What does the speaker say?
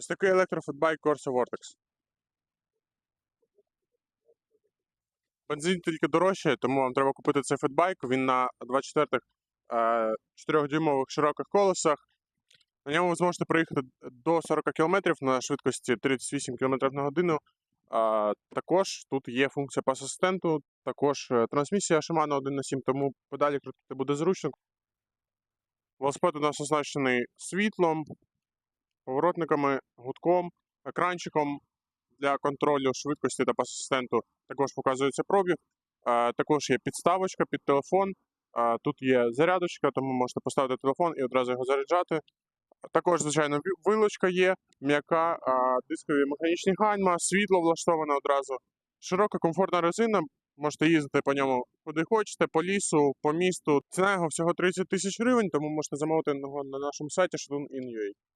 Ось такий електрофутбайк Corsa Vortex. Бензин тільки дорожче, тому вам треба купити цей футбайк. Він на 24-х 4-дюймових широких колесах. На ньому ви зможете проїхати до 40 км на швидкості 38 км на годину. Також тут є функція пас-асистенту, також е, трансмісія Shimano 1 на 7, тому педалі крутити буде зручно. Велосипед у нас оснащений світлом, поворотниками, гудком, екранчиком для контролю швидкості та пас-асистенту. Також показується пробіг. Е, Також є підставочка під телефон. Е, Тут є зарядочка, тому можете поставити телефон і одразу його заряджати. Також, звичайно, вилочка є, м'яка, дискові механічні гальма, світло влаштоване одразу. Широка комфортна резина. Можете їздити по ньому куди хочете, по лісу, по місту. Ціна його всього 30 тисяч гривень, тому можете замовити його на нашому сайті shadun.in.ua.